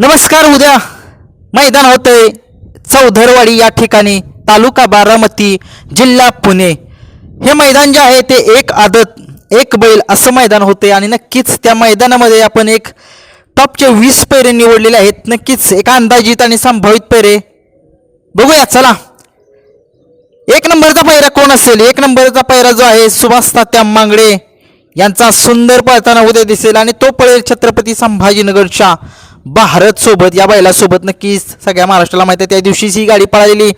नमस्कार उद्या मैदान होतंय. चौधरवाडी या ठिकाणी तालुका बारामती जिल्हा पुणे. हे मैदान जे आहे ते एक आदत एक बैल असं मैदान होते आणि नक्कीच त्या मैदानामध्ये आपण एक टॉपचे वीस पेरे निवडलेले आहेत. नक्कीच एक अंदाजित आणि संभावित पेरे बघूया चला. एक नंबरचा पैरा कोण असेल? एक नंबरचा पैरा जो आहे सुभाष तात्या मांगडे. यांचा सुंदर पळताना उद्या दिसेल आणि तो पळेल छत्रपती संभाजीनगरच्या भारत सोबत या बैलासोबत नक्कीच सगळ्या महाराष्ट्राला माहिती आहे. त्या दिवशीच ही गाडी पळालेली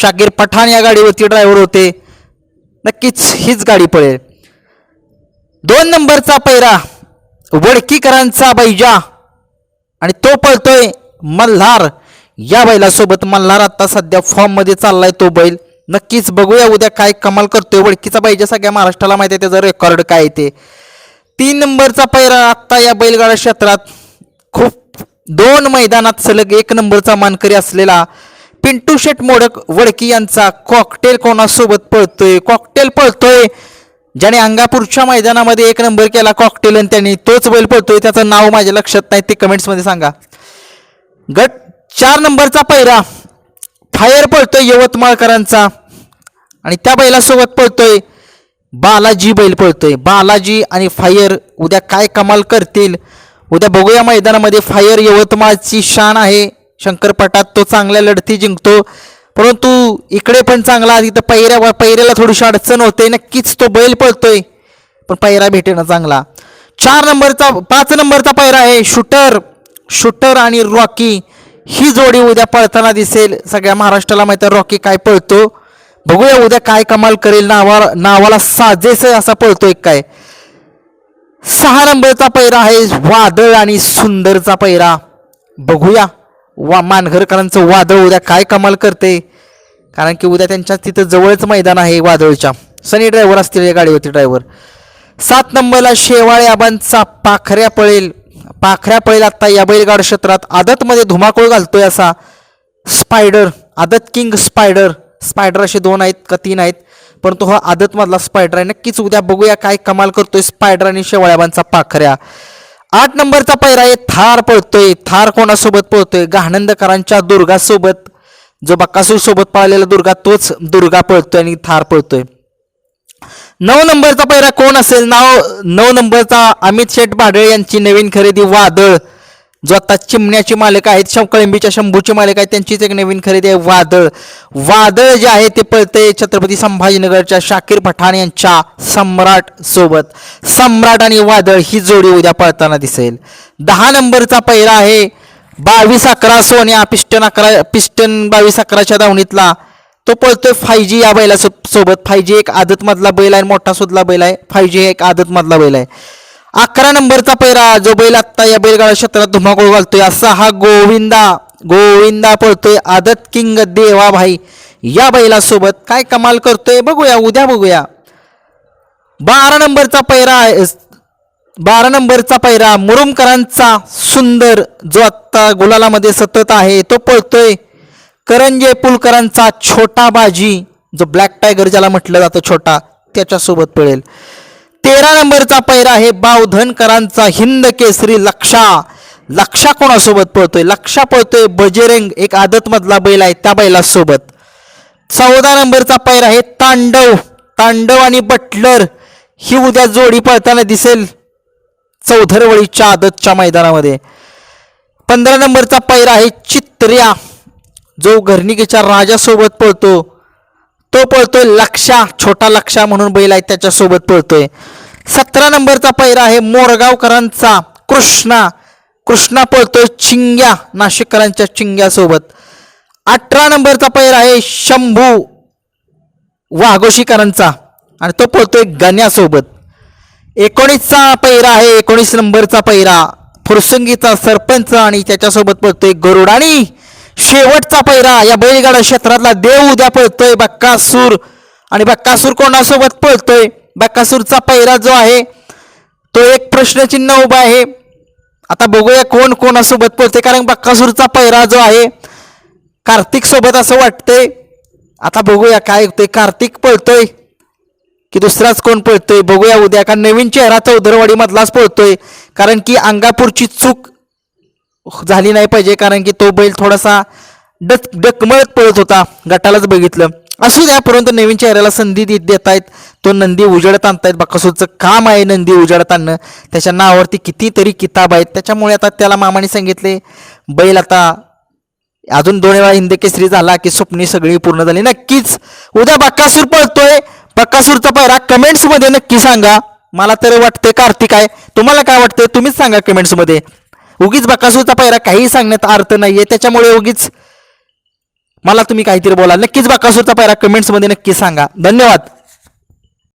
शाकीर पठाण या गाडीवरती ड्रायव्हर होते. नक्कीच हीच गाडी पळेल. दोन नंबरचा पैरा वडकीकरांचा बैजा. आणि तो पळतोय मल्हार. या बैलासोबत मल्हार आता सध्या फॉर्ममध्ये चाललाय तो बैल. नक्कीच बघूया उद्या काय कमाल करतोय वडकीचा बैजा. सगळ्या महाराष्ट्राला माहिती आहे त्याचं रेकॉर्ड काय आहे ते. तीन नंबरचा पैरा आत्ता या बैलगाडा क्षेत्रात. दोन मैदानात सलग एक नंबरचा मानकरी असलेला पिंटू शेट मोडक वडकी यांचा कॉकटेल कोणासोबत पळतोय? कॉकटेल पळतोय. ज्याने अंगापूरच्या मैदानामध्ये एक नंबर केला कॉकटेल आणि त्यांनी तोच बैल पळतोय. त्याचं नाव माझ्या लक्षात नाही ते कमेंट्समध्ये सांगा. गट चार नंबरचा पैरा. फायर पळतोय यवतमाळकरांचा. आणि त्या बैलासोबत पळतोय बालाजी बैल पळतोय. बालाजी आणि फायर उद्या काय कमाल करतील? उद्या बघूया मैदानामध्ये फायर यवतमाळची शान आहे. शंकरपटात तो चांगल्या लढती जिंकतो. परंतु इकडे पण चांगला तिथं पैऱ्या पैऱ्याला थोडीशी अडचण होते. नक्कीच तो बैल पळतोय पण पैरा भेटेना चांगला. चार नंबरचा पाच नंबरचा पैरा आहे. शूटर शूटर आणि रॉकी. ही जोडी उद्या पळताना दिसेल. सगळ्या महाराष्ट्राला माहिती आहे रॉकी काय पळतो. बघूया उद्या काय कमाल करेल. नावा नावाला साजेस असा पळतोय काय. सहा नंबरचा पैरा आहे वादळ आणि सुंदरचा पैरा. बघूया वा मानघरकरांचं वादळ उद्या काय कमाल करते. कारण की उद्या त्यांच्या तिथं जवळच मैदान आहे वादळच्या. सनी ड्रायव्हर असतील या गाडीवरती ड्रायव्हर सात नंबरला शेवाळे आबांचा पाखऱ्या पळेल. पाखऱ्या पळेल आत्ता या बैलगाड क्षेत्रात. आदतमध्ये धुमाकूळ घालतोय असा. स्पायडर आदत किंग स्पायडर स्पायडर असे दोन आहेत का तीन आहेत? परंतु हा आदतमधला स्पायडर आहे. नक्कीच उद्या बघूया काय कमाल करतोय स्पायडर आणि शेवाळ्याबांचा पाखऱ्या. आठ नंबरचा पैरा आहे थार पळतोय. थार कोणासोबत पळतोय? गहानंदकरांच्या दुर्गासोबत. जो बक्कासूर सोबत दुर्गा तोच दुर्गा पळतोय आणि थार पळतोय. नऊ नंबरचा पैरा कोण असेल? नाव नऊ नंबरचा अमित शेठ भाडळे यांची नवीन खरेदी वादळ. जो आता चिमण्याची मालक आहेत शं कळंबीच्या शंभूची मालक आहेत त्यांचीच एक नवीन खरेदी आहे वादळ. वादळ जे आहे ते पळते छत्रपती संभाजीनगरच्या शाकीर पठाण यांच्या सम्राट सोबत. सम्राट आणि वादळ ही जोडी उद्या पळताना दिसेल. दहा नंबरचा पहिला आहे बावीस अकरा सोन्या पिस्टन अकरा पिस्टन बावीस अकराच्या धावणीतला तो पळतोय फाय जी या बैला सोबत. फाय जी एक आदतमधला बैल आहे मोठा सुधला बैल आहे. फाय जी एक आदतमधला बैल आहे. अकरा नंबरचा पैरा जो बैल आत्ता या बैलगाडा क्षेत्रात धुमाकूळ घालतोय असा हा गोविंदा. गोविंदा पळतोय आदत किंग देवाभाई. या बैलासोबत काय कमाल करतोय बघूया उद्या बघूया. बारा नंबरचा पैरा बारा नंबरचा पैरा मुरुमकरांचा सुंदर जो आत्ता गुलालामध्ये सतत आहे तो पळतोय. करंजे पुलकरांचा छोटा बाजी जो ब्लॅक टायगर ज्याला म्हटलं जातं छोटा त्याच्यासोबत पळेल. तेरा नंबरचा पैरा आहे बावधनकरांचा हिंद केसरी लक्षा. लक्षा कोणासोबत पळतोय? लक्षा पळतोय बजरंग एक आदतमधला बैल आहे त्या बैलासोबत. चौदा नंबरचा पैर आहे तांडव. तांडव आणि बटलर ही उद्या जोडी पळताना दिसेल चौधरवळीच्या आदतच्या मैदानामध्ये. पंधरा नंबरचा पैर आहे चित्र्या जो घरणिकेच्या राजासोबत पळतो. तो पळतोय लक्षा छोटा लक्षा म्हणून बैल आहे त्याच्यासोबत पळतोय. सतरा नंबरचा पैरा आहे मोरगावकरांचा कृष्णा. कृष्णा पळतोय चिंग्या नाशिककरांच्या चिंग्यासोबत. अठरा नंबरचा पैर आहे शंभू वाघोशीकरांचा आणि तो पळतोय गण्यासोबत. एकोणीसचा पैरा आहे एकोणीस नंबरचा पैरा फुरसुंगीचा सरपंच आणि त्याच्यासोबत पळतोय गरुड आणि शेवटचा पैरा या बैलगाडा क्षेत्रातला देव उद्या पळतोय बक्कासूर. आणि बक्कासूर कोणासोबत पळतोय? बक्कासूरचा पैरा जो आहे तो एक प्रश्नचिन्ह उभा आहे. आता बघूया कोण कोणासोबत पळते कारण बक्कासूरचा पैरा जो आहे कार्तिक सोबत असं वाटतंय. आता बघूया काय होतंय. कार्तिक पळतोय की दुसराच कोण पळतोय? बघूया उद्या का नवीन चेहरा चौधरवाडीमधलाच पळतोय. कारण की अंगापूरची चूक झाली नाही पाहिजे कारण की तो बैल थोडासा डक डकमळत पळत होता गटालाच बघितलं. असू द्या परंतु नवीन चेहऱ्याला संधी देत देत आहेत तो नंदी उजेडत आणतायत बाकासूरचं काम आहे नंदी उजेडत आणणं. त्याच्या नावावरती कितीतरी किताब आहेत त्याच्यामुळे आता त्याला मामाने सांगितले बैल आता अजून दोन वेळा हिंदकेसरी झाला की स्वप्नी सगळी पूर्ण झाली. नक्कीच. उद्या बक्कासूर पळतोय. बक्कासूरचा पायरा कमेंट्समध्ये नक्की सांगा. मला तर वाटतंय कार्तिक आहे. तुम्हाला काय वाटतंय? तुम्हीच सांगा कमेंट्समध्ये उगीच बकासूरचा पायरा काही सांगण्यात अर्थ नाहीये. त्याच्यामुळे उगीच मला तुम्ही काहीतरी बोला नक्कीच बकासूरचा पायरा कमेंट्समध्ये नक्की सांगा. धन्यवाद.